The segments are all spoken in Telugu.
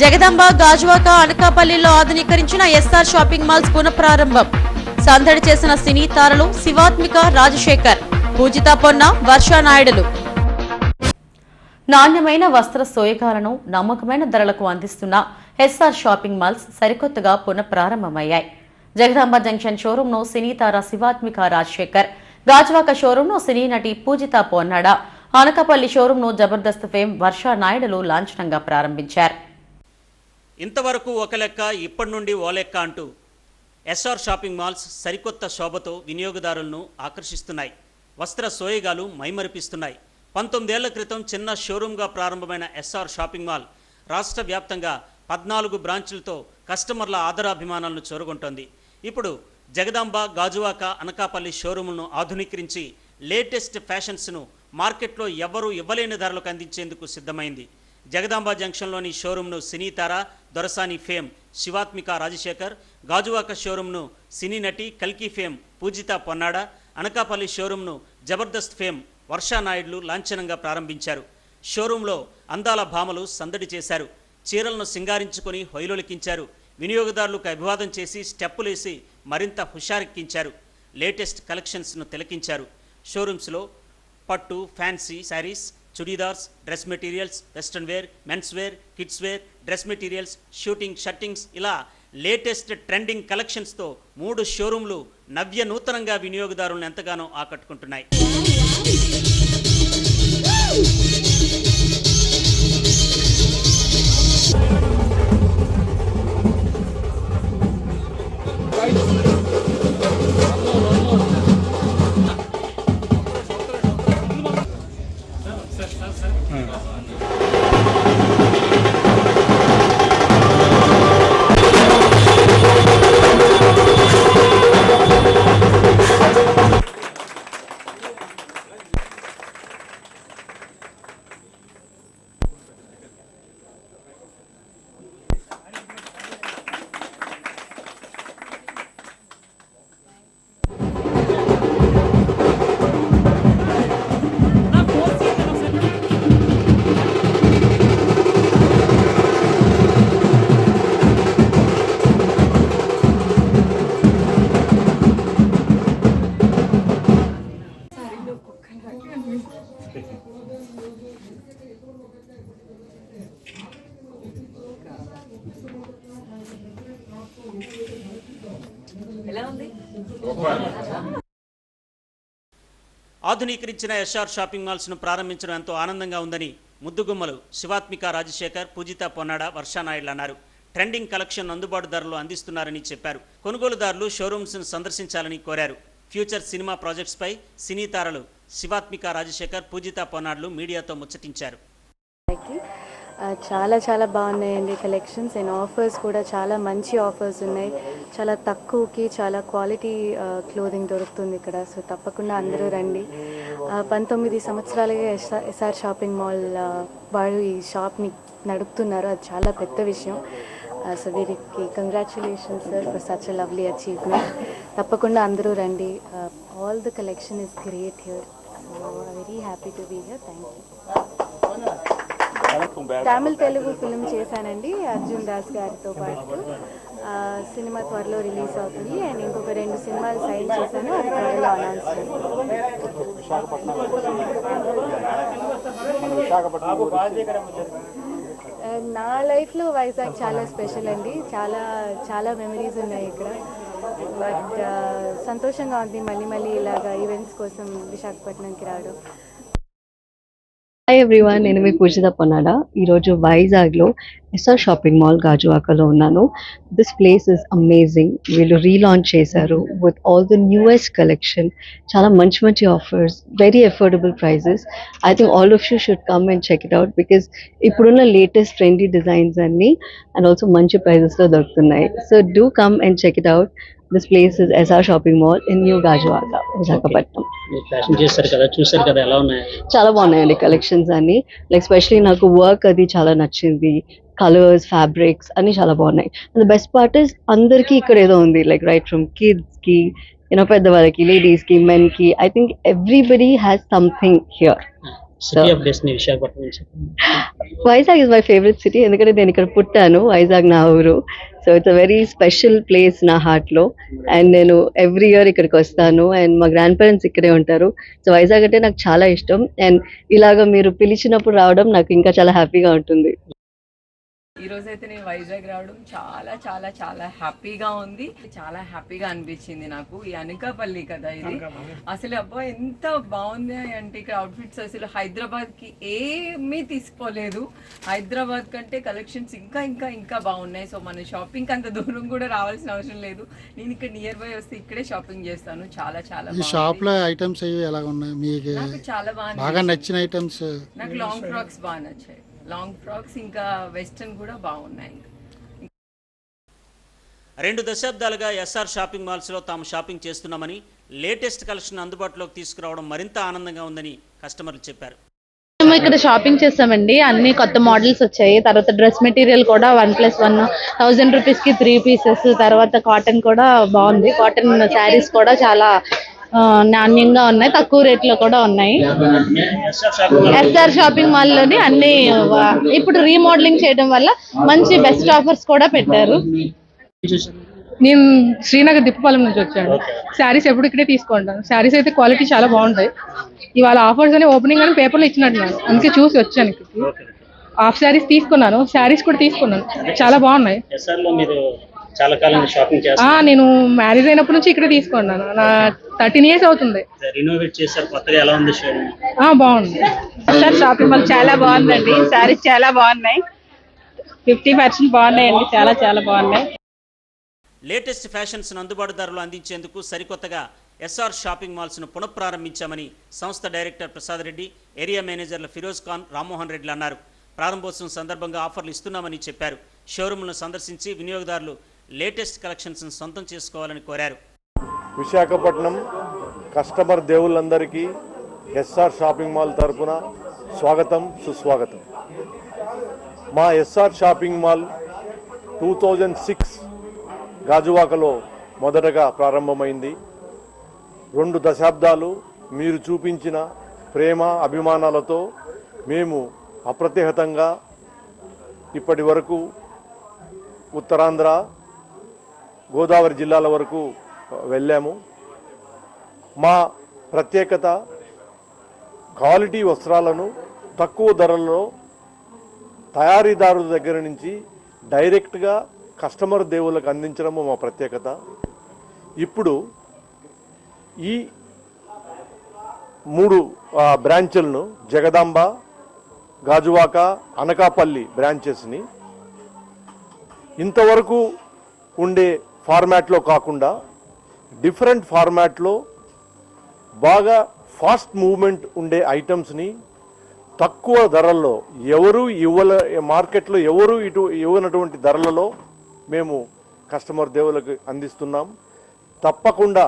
జగదంబ గాజువాక అనకాపల్లిలో ఆధునీకరించిన ఎస్ఆర్ షాపింగ్ మాల్స్ పునఃప్రారంభం. సందడి చేసిన సినీ తారలు శివాత్మిక రాజశేఖర్ పూజిత పొన్న వర్ష నాయుడులు. నాణ్యమైన వస్త్ర సోయకాలను నమ్మకమైన ధరలకు అందిస్తున్న ఎస్ఆర్ షాపింగ్ మాల్స్ సరికొత్తగా పునఃప్రారంభమయ్యాయి. జగదాంబ జంక్షన్ షోరూంను సినీ తార శివాత్మిక రాజశేఖర్ గాజువాక షోరూంను సినీ నటి పూజిత పొన్నాడ అనకాపల్లి షోరూంను జబర్దస్త్ ఫేమ్ వర్ష నాయుడులు లాంఛనంగా ప్రారంభించారు. ఇంతవరకు ఒక లెక్క ఇప్పటి నుండి ఓ లెక్క అంటూ ఎస్ఆర్ షాపింగ్ మాల్స్ సరికొత్త శోభతో వినియోగదారులను ఆకర్షిస్తున్నాయి. వస్త్ర సోయగాలు మైమరిపిస్తున్నాయి. పంతొమ్మిదేళ్ళ క్రితం చిన్న షోరూంగా ప్రారంభమైన ఎస్ఆర్ షాపింగ్ మాల్ రాష్ట్ర వ్యాప్తంగా పద్నాలుగు బ్రాంచులతో కస్టమర్ల ఆదరాభిమానాలను చూరగొంటోంది. ఇప్పుడు జగదాంబ గాజువాక అనకాపల్లి షోరూములను ఆధునీకరించి లేటెస్ట్ ఫ్యాషన్స్ను మార్కెట్లో ఎవ్వరూ ఇవ్వలేని ధరలకు అందించేందుకు సిద్ధమైంది. జగదాంబ జంక్షన్లోని షోరూంను సినీ తార దొరసాని ఫేమ్ శివాత్మిక రాజశేఖర్ గాజువాక షోరూంను సినీ నటి కల్కి ఫేమ్ పూజిత పొన్నాడ అనకాపల్లి షోరూంను జబర్దస్త్ ఫేమ్ వర్షా నాయుడులు లాంఛనంగా ప్రారంభించారు. షోరూంలో అందాల భామలు సందడి చేశారు. చీరలను సింగారించుకొని హొయలులికించారు వినియోగదారులకు అభివాదం చేసి స్టెప్పులేసి మరింత హుషారెక్కించారు. లేటెస్ట్ కలెక్షన్స్ను తిలకించారు. షోరూమ్స్లో పట్టు fancy sarees churidars dress materials western wear men's wear kids wear dress materials shooting shirtings ఇలా లేటెస్ట్ ట్రెండింగ్ కలెక్షన్స్తో మూడు షోరూంలు నవ్య నూతనంగా వినియోగదారులను ఎంతగానో ఆకట్టుకుంటున్నాయి. ఆధునీకరించిన ఎస్ఆర్ షాపింగ్ మాల్స్ను ప్రారంభించడం ఎంతో ఆనందంగా ఉందని ముద్దుగుమ్మలు శివాత్మిక రాజశేఖర్ పూజిత పొన్నాడ వర్షానాయుడు అన్నారు. ట్రెండింగ్ కలెక్షన్ అందుబాటు ధరలు అందిస్తున్నారని చెప్పారు. కొనుగోలుదారులు షోరూమ్స్ను సందర్శించాలని కోరారు. ఫ్యూచర్ సినిమా ప్రాజెక్ట్స్పై సినీ తారలు శివాత్మిక రాజశేఖర్ పూజిత పొన్నాడ్లు మీడియాతో ముచ్చటించారు. చాలా చాలా బాగున్నాయండి కలెక్షన్స్. అండ్ ఆఫర్స్ కూడా చాలా మంచి ఆఫర్స్ ఉన్నాయి. చాలా తక్కువకి చాలా క్వాలిటీ క్లోదింగ్ దొరుకుతుంది ఇక్కడ. సో తప్పకుండా అందరూ రండి. పంతొమ్మిది సంవత్సరాలుగా ఎస్ఆర్ ఎస్ఆర్ షాపింగ్ మాల్ వాళ్ళు ఈ షాప్ని నడుపుతున్నారు. అది చాలా పెద్ద విషయం. సో వీరికి congratulations sir for such lovely achievement తప్పకుండా అందరూ రండి. All the collection is great here so very happy to be here thank you Tamil Telugu film చేశానండి అర్జున్ దాస్ గారితో పాటు. సినిమా త్వరలో రిలీజ్ అవుతుంది. అండ్ ఇంకొక రెండు సినిమాలు సైన్ చేశాను అది త్వరలో అనౌన్స్ చేస్తాను. నా లైఫ్లో వైజాగ్ చాలా స్పెషల్ అండి. చాలా చాలా మెమరీస్ ఉన్నాయి ఇక్కడ. బట్ సంతోషంగా ఉంది మళ్ళీ మళ్ళీ ఇలాగ ఈవెంట్స్ కోసం విశాఖపట్నంకి రావడం. హాయ్ ఎవ్రీవన్ నేను మీ పూజిత పొన్నాడ. ఈరోజు వైజాగ్లో ఎస్ఆర్ షాపింగ్ మాల్ గాజువాకలో ఉన్నాను. దిస్ ప్లేస్ ఇస్ అమేజింగ్ వీళ్ళు రీలాంచ్ చేశారు with all the newest collection చాలా మంచి మంచి offers very affordable prices I think all of you should come and check it out because ఇప్పుడున్న లేటెస్ట్ ట్రెండీ డిజైన్స్ అన్ని అండ్ ఆల్సో మంచి ప్రైజెస్లో దొరుకుతున్నాయి. So do come and check it out this place is SR shopping mall in new Gajuwaka Visakhapatnam మీరు ఫ్యాషన్ చేశారు కదా చూశారు కదా ఎలా ఉన్నాయి? చాలా బాగున్నాయండి కలెక్షన్స్ అన్ని. లైక్ స్పెషలీ నాకు వర్క్ అది చాలా నచ్చింది. కలర్స్ ఫ్యాబ్రిక్స్ అన్ని చాలా బాగున్నాయి. అండ్ బెస్ట్ పార్ట్ ఇస్ అందరికీ ఇక్కడ ఏదో ఉంది లైక్ రైట్ ఫ్రమ్ కిడ్స్కి యూనో పెద్దవాళ్ళకి లేడీస్కి మెన్కి I think everybody has something here Vizag is my favourite city ఎందుకంటే నేను ఇక్కడ పుట్టాను వైజాగ్ నా ఊరు. So it's a very special place నా హార్ట్లో లో. అండ్ నేను ఎవ్రీ ఇయర్ ఇక్కడికి వస్తాను. అండ్ మా గ్రాండ్ పేరెంట్స్ ఇక్కడే ఉంటారు. సో వైజాగ్ అంటే నాకు చాలా ఇష్టం. అండ్ ఇలాగ మీరు పిలిచినప్పుడు రావడం నాకు ఇంకా చాలా హ్యాపీగా ఉంటుంది. ఈ రోజు అయితే నేను వైజాగ్ రావడం చాలా చాలా చాలా హ్యాపీగా ఉంది. చాలా హ్యాపీగా అనిపించింది నాకు. ఈ అనకాపల్లి కదా ఇది. అసలు అబ్బా ఎంత బాగుంది అంటే ఇక్కడ అవుట్ఫిట్స్ అసలు హైదరాబాద్కి ఏమీ తీసుకోలేదు. హైదరాబాద్ కంటే కలెక్షన్స్ ఇంకా ఇంకా ఇంకా బాగున్నాయి. సో మన షాపింగ్ అంత దూరం కూడా రావాల్సిన అవసరం లేదు. నేను ఇక్కడ నియర్ బై వస్తే ఇక్కడే షాపింగ్ చేస్తాను. చాలా చాలా ఈ. షాప్లో ఐటమ్స్ ఎలా ఉన్నాయి మీకు నాకు చాలా బాగా. నచ్చిన ఐటమ్స్ నాకు లాంగ్ ఫ్రాక్స్ బాగా నచ్చాయి. లాంగ్ ఫ్రాక్స్ ఇంకా వెస్టర్న్ కూడా బాగున్నాయి. రెండు దశాబ్దాలుగా ఎస్ఆర్ షాపింగ్ మాల్స్లో తాము షాపింగ్ చేస్తున్నామని లేటెస్ట్ కలెక్షన్ అందుబాటులోకి తీసుకురావడం మరింత ఆనందంగా ఉందని కస్టమర్లు చెప్పారు. మేము ఇక్కడ షాపింగ్ చేస్తామండి. అన్ని కొత్త మోడల్స్ వచ్చాయి. తర్వాత డ్రెస్ మెటీరియల్ కూడా వన్ ప్లస్ వన్ థౌజండ్ రూపీస్కి త్రీ పీసెస్ తర్వాత కాటన్ కూడా బాగుంది. కాటన్ శారీస్ కూడా చాలా నాణ్యంగా ఉన్నాయి తక్కువ రేట్లో కూడా ఉన్నాయి. ఎస్ఆర్ షాపింగ్ ఎస్ఆర్ షాపింగ్ మాల్లోని అన్ని ఇప్పుడు రీమోడలింగ్ చేయడం వల్ల మంచి బెస్ట్ ఆఫర్స్ కూడా పెట్టారు. నేను శ్రీనగర్ దిప్పపాలెం నుంచి వచ్చాను. శారీస్ ఎప్పుడు ఇక్కడే తీసుకుంటాను శారీస్ అయితే క్వాలిటీ చాలా బాగుంటాయి. ఇవాళ ఆఫర్స్ అని ఓపెనింగ్ అని పేపర్లో ఇచ్చినట్టున్నాను అందుకే చూసి వచ్చాను ఇక్కడికి. హాఫ్ శారీస్ తీసుకున్నాను. శారీస్ కూడా తీసుకున్నాను. చాలా బాగున్నాయి. ఎస్ఆర్లో మీరు చాలా కాలం షాపింగ్ ఆ చేస్తారు నేను మ్యారేజ్ అయినప్పటి నుంచి ఇక్కడే తీసుకున్నాను. నా థర్టీన్ ఇయర్స్ అవుతుంది. రినోవేట్ చేశారు కొత్తగా ఎలా ఉంది షోరూమ్ ఆ బాగుంది. సార్ షాపింగ్ మాల్ చాలా బాగుందండి. శారీస్ చాలా బాగున్నాయి. ఫిఫ్టీ పర్సెంట్ బాగున్నాయండి. చాలా చాలా బాగున్నాయి. లేటెస్ట్ ఫ్యాషన్స్ అందుబాటు ధరలు అందించేందుకు సరికొత్తగా ఎస్ఆర్ షాపింగ్ మాల్స్ను పునఃప్రారంభించామని సంస్థ డైరెక్టర్ ప్రసాద్ రెడ్డి ఏరియా మేనేజర్ల ఫిరోజ్ ఖాన్ రామ్మోహన్ రెడ్డిలు అన్నారు. ప్రారంభోత్సవం సందర్భంగా ఆఫర్లు ఇస్తున్నామని చెప్పారు. షోరూంలను సందర్శించి వినియోగదారులు లేటెస్ట్ కలెక్షన్స్ను సొంతం చేసుకోవాలని కోరారు. విశాఖపట్నం కస్టమర్ దేవుళ్ళందరికీ ఎస్ఆర్ షాపింగ్ మాల్ తరఫున స్వాగతం సుస్వాగతం. మా SR shopping mall two thousand six గాజువాకలో మొదటగా ప్రారంభమైంది. రెండు దశాబ్దాలు మీరు చూపించిన ప్రేమ అభిమానాలతో మేము అప్రతిహతంగా ఇప్పటి వరకు ఉత్తరాంధ్ర గోదావరి జిల్లాల వరకు వెళ్ళాము. మా ప్రత్యేకత క్వాలిటీ వస్త్రాలను తక్కువ ధరల్లో తయారీదారుల దగ్గర నుంచి డైరెక్ట్గా కస్టమర్ దేవులకు అందించడము మా ప్రత్యేకత. ఇప్పుడు ఈ మూడు ఆ, బ్రాంచులను జగదాంబ గాజువాక అనకాపల్లి బ్రాంచెస్ని ఇంతవరకు ఉండే ఫార్మాట్లో కాకుండా డిఫరెంట్ ఫార్మాట్లో బాగా ఫాస్ట్ మూవ్మెంట్ ఉండే ఐటమ్స్ని తక్కువ ధరల్లో ఎవరు ఇవ్వల మార్కెట్లో ఎవరు ఇటు ఇవ్వనటువంటి ధరలలో మేము కస్టమర్ దేవులకు అందిస్తున్నాం. తప్పకుండా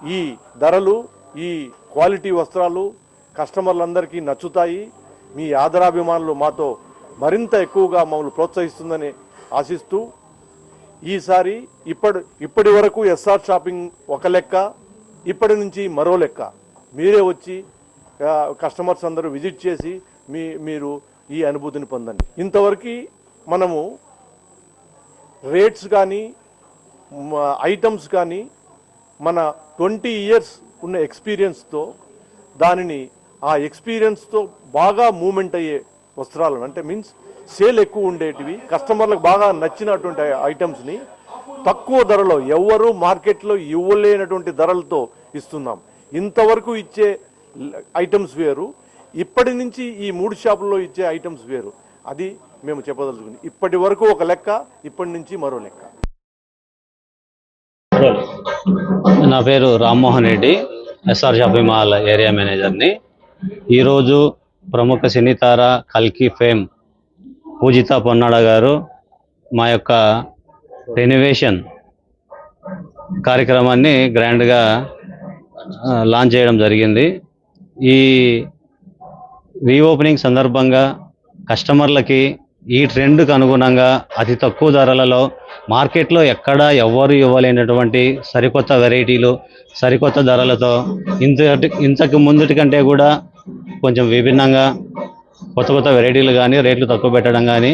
ఈ ధరలు ఈ క్వాలిటీ వస్త్రాలు కస్టమర్లందరికీ నచ్చుతాయి. మీ ఆదరాభిమానులు మాతో మరింత ఎక్కువగా మమ్మల్ని ప్రోత్సహిస్తుందని ఆశిస్తూ ఈసారి ఇప్పటి ఇప్పటి వరకు ఎస్ఆర్ షాపింగ్ ఒక లెక్క ఇప్పటి నుంచి మరో లెక్క. మీరే వచ్చి కస్టమర్స్ అందరూ విజిట్ చేసి మీ మీరు ఈ అనుభూతిని పొందండి. ఇంతవరకు మనము రేట్స్ కానీ ఐటమ్స్ కానీ మన ట్వంటీ ఇయర్స్ ఉన్న ఎక్స్పీరియన్స్తో దానిని ఆ ఎక్స్పీరియన్స్తో బాగా మూమెంట్ అయ్యే వస్త్రాలను. అంటే మీన్స్ సేల్ ఎక్కువ ఉండేటివి కస్టమర్లకు బాగా నచ్చినటువంటి ఐటమ్స్ని తక్కువ ధరలో ఎవ్వరూ మార్కెట్లో ఇవ్వలేనటువంటి ధరలతో ఇస్తున్నాం. ఇంతవరకు ఇచ్చే ఐటమ్స్ వేరు ఇప్పటి నుంచి ఈ మూడు షాపుల్లో ఇచ్చే ఐటమ్స్ వేరు. అది మేము చెప్పదలుచుకుంది. ఇప్పటి వరకు ఒక లెక్క ఇప్పటి నుంచి మరో లెక్క. నా పేరు Rammohan Reddy SR shopping mall area మేనేజర్ని ఈరోజు ప్రముఖ సినీతార కల్కి ఫేమ్ పూజిత పొన్నాడ గారు మా యొక్క రెనివేషన్ కార్యక్రమాన్ని గ్రాండ్గా లాంచ్ చేయడం జరిగింది. ఈ రీఓపెనింగ్ సందర్భంగా కస్టమర్లకి ఈ ట్రెండ్కు అనుగుణంగా అతి తక్కువ ధరలలో మార్కెట్లో ఎక్కడా ఎవ్వరు ఇవ్వలేనటువంటి సరికొత్త వెరైటీలు సరికొత్త ధరలతో ఇంత ఇంతకు ముందుటి కంటే కూడా కొంచెం విభిన్నంగా కొత్త కొత్త వెరైటీలు కానీ రేట్లు తక్కువ పెట్టడం కానీ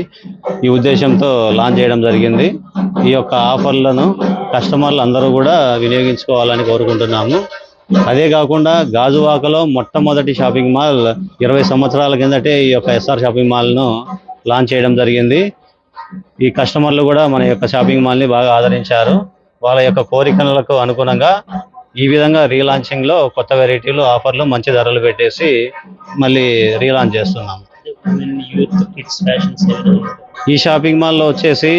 ఈ ఉద్దేశంతో లాంచ్ చేయడం జరిగింది. ఈ యొక్క ఆఫర్లను కస్టమర్లు అందరూ కూడా వినియోగించుకోవాలని కోరుకుంటున్నాము. అదే కాకుండా గాజువాకలో మొట్టమొదటి షాపింగ్ మాల్ ఇరవై సంవత్సరాల కిందటే ఈ యొక్క ఎస్ఆర్ షాపింగ్ మాల్ను లాంచ్ చేయడం జరిగింది. ఈ కస్టమర్లు కూడా మన యొక్క షాపింగ్ మాల్ని బాగా ఆదరించారు. వాళ్ళ యొక్క కోరికలకు అనుగుణంగా ఈ విధంగా రీలాంచింగ్లో కొత్త వెరైటీలు ఆఫర్లు మంచి ధరలు పెట్టేసి మళ్ళీ రీలాంచ్ చేస్తున్నాం ఈ షాపింగ్ మాల్లో వచ్చేసి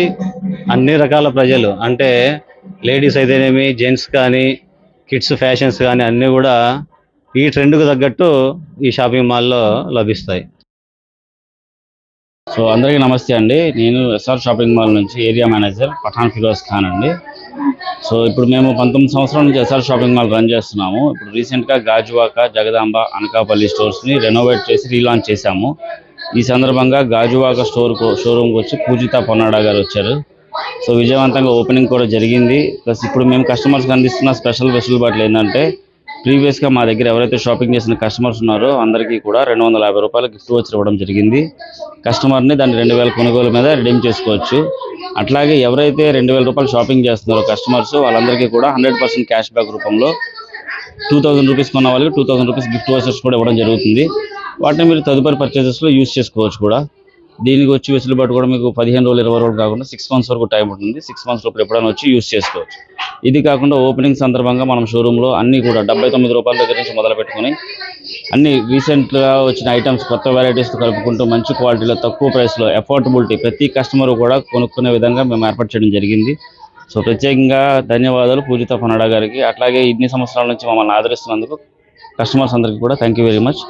అన్ని రకాల ప్రజలు అంటే లేడీస్ అయితేనేమి జెంట్స్ కానీ కిడ్స్ ఫ్యాషన్స్ కానీ అన్నీ కూడా ఈ ట్రెండ్కు తగ్గట్టు ఈ షాపింగ్ మాల్లో లభిస్తాయి. సో అందరికీ నమస్తే అండి. నేను ఎస్ఆర్ షాపింగ్ మాల్ నుంచి ఏరియా మేనేజర్ పఠాన్ ఫిరోజ్ ఖాన్ అండి. సో ఇప్పుడు మేము పంతొమ్మిది సంవత్సరాల నుంచి ఎస్ఆర్ షాపింగ్ మాల్ రన్ చేస్తున్నాము. ఇప్పుడు రీసెంట్గా గాజువాక జగదాంబ అనకాపల్లి స్టోర్స్ని రెనోవేట్ చేసి రీలాంచ్ చేశాము. ఈ సందర్భంగా గాజువాక స్టోర్ షోరూమ్కి వచ్చి పూజిత పొన్నాడా గారు వచ్చారు. సో విజయవంతంగా ఓపెనింగ్ కూడా జరిగింది. ప్లస్ ఇప్పుడు మేము కస్టమర్స్కి అందిస్తున్న స్పెషల్ వెసులుబాట్లు ఏంటంటే ప్రీవియస్గా మా దగ్గర ఎవరైతే షాపింగ్ చేసిన కస్టమర్స్ ఉన్నారో అందరికీ కూడా రెండు వందల యాభై రూపాయలు గిఫ్ట్ వచ్చి ఇవ్వడం జరిగింది. కస్టమర్ని దాన్ని రెండు వేల కొనుగోలు మీద రిడీమ్ చేసుకోవచ్చు. అట్లాగే ఎవరైతే రెండు వేల రూపాయలు షాపింగ్ చేస్తున్నారో కస్టమర్స్ వాళ్ళందరికీ కూడా హండ్రెడ్ పర్సెంట్ క్యాష్ బ్యాక్ రూపంలో టూ థౌసండ్ రూపీస్ కొన్న వాళ్ళకి two thousand rupees gift vouchers కూడా ఇవ్వడం జరుగుతుంది. వాటిని మీరు తదుపరి పర్చేసెస్లో యూస్ చేసుకోవచ్చు కూడా. దీనికి వచ్చి వెసులుబాటు కూడా మీకు పదిహేను రోజులు ఇరవై రోజులు కాకుండా సిక్స్ మంత్స్ వరకు టైం ఉంటుంది. సిక్స్ మంత్స్ లోపల ఎప్పుడైనా వచ్చి యూస్ చేసుకోవచ్చు. ఇది కాకుండా ఓపెనింగ్ సందర్భంగా మనం షోరూంలో అన్ని కూడా డెబ్బై తొమ్మిది రూపాయల దగ్గర నుంచి మొదలు పెట్టుకొని అన్ని రీసెంట్గా వచ్చిన ఐటమ్స్ కొత్త వెరైటీస్తో కలుపుకుంటూ మంచి క్వాలిటీలో తక్కువ ప్రైస్లో అఫోర్డబిలిటీ ప్రతి కస్టమర్ కూడా కొనుక్కునే విధంగా మేము ఏర్పాటు చేయడం జరిగింది. సో ప్రత్యేకంగా ధన్యవాదాలు పూజిత పనడా గారికి. అట్లాగే ఇన్ని సంవత్సరాల నుంచి మమ్మల్ని ఆదరిస్తున్నందుకు కస్టమర్స్ అందరికీ కూడా thank you very much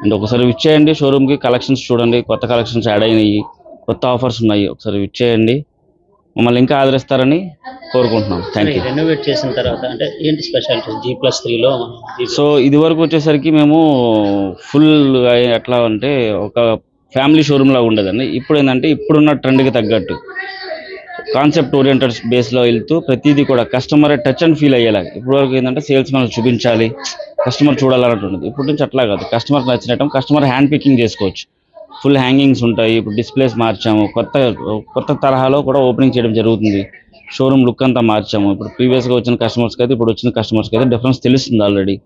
and ఒకసారి విచ్చేయండి షోరూమ్కి కలెక్షన్స్ చూడండి. కొత్త కలెక్షన్స్ యాడ్ అయినాయి. కొత్త ఆఫర్స్ ఉన్నాయి. ఒకసారి విచ్చేయండి మమ్మల్ని ఇంకా ఆదరిస్తారని కోరుకుంటున్నాం. థ్యాంక్ యూ రెనోవేట్ చేసిన తర్వాత అంటే ఏంటి స్పెషాలిటీ జీ ప్లస్ త్రీలో సో ఇది వరకు వచ్చేసరికి మేము ఫుల్ ఎట్లా అంటే ఒక ఫ్యామిలీ షోరూమ్ లాగా ఉండేదండి. ఇప్పుడు ఏంటంటే ఇప్పుడున్న ట్రెండ్కి తగ్గట్టు. కాన్సెప్ట్ ఓరియంటెడ్ బేస్లో వెళ్తూ ప్రతిదీ కూడా కస్టమర్ టచ్ అండ్ ఫీల్ అయ్యేలాగా ఇప్పుడు వరకు ఏంటంటే సేల్స్ మనల్ని చూపించాలి కస్టమర్ చూడాలన్నట్టు ఇప్పుడు నుంచి అట్లా కాదు. కస్టమర్ నచ్చినట్టు కస్టమర్ హ్యాండ్ పికింగ్ చేసుకోవచ్చు. ఫుల్ హ్యాంగింగ్స్ ఉంటాయి. ఇప్పుడు డిస్ప్లేస్ మార్చాము. కొత్త కొత్త తరహాలో కూడా ఓపెనింగ్ చేయడం జరుగుతుంది. షోరూమ్ లుక్ అంతా మార్చాము. ఇప్పుడు ప్రీవియస్గా వచ్చిన కస్టమర్స్కి అయితే ఇప్పుడు వచ్చిన కస్టమర్స్కి అయితే డిఫరెన్స్ తెలుస్తుంది ఆల్రెడీ.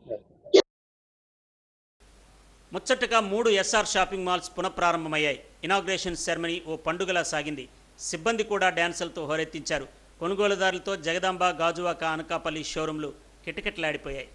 ముచ్చటగా మూడు ఎస్ఆర్ షాపింగ్ మాల్స్ పునఃప్రారంభమయ్యాయి. ఇనాగ్రేషన్ సెరమనీ ఓ పండుగలా సాగింది. సిబ్బంది కూడా డ్యాన్సులతో హోరెత్తించారు. కొనుగోలుదారులతో జగదాంబ గాజువాక అనకాపల్లి షోరూంలు కిటకిటలాడిపోయాయి.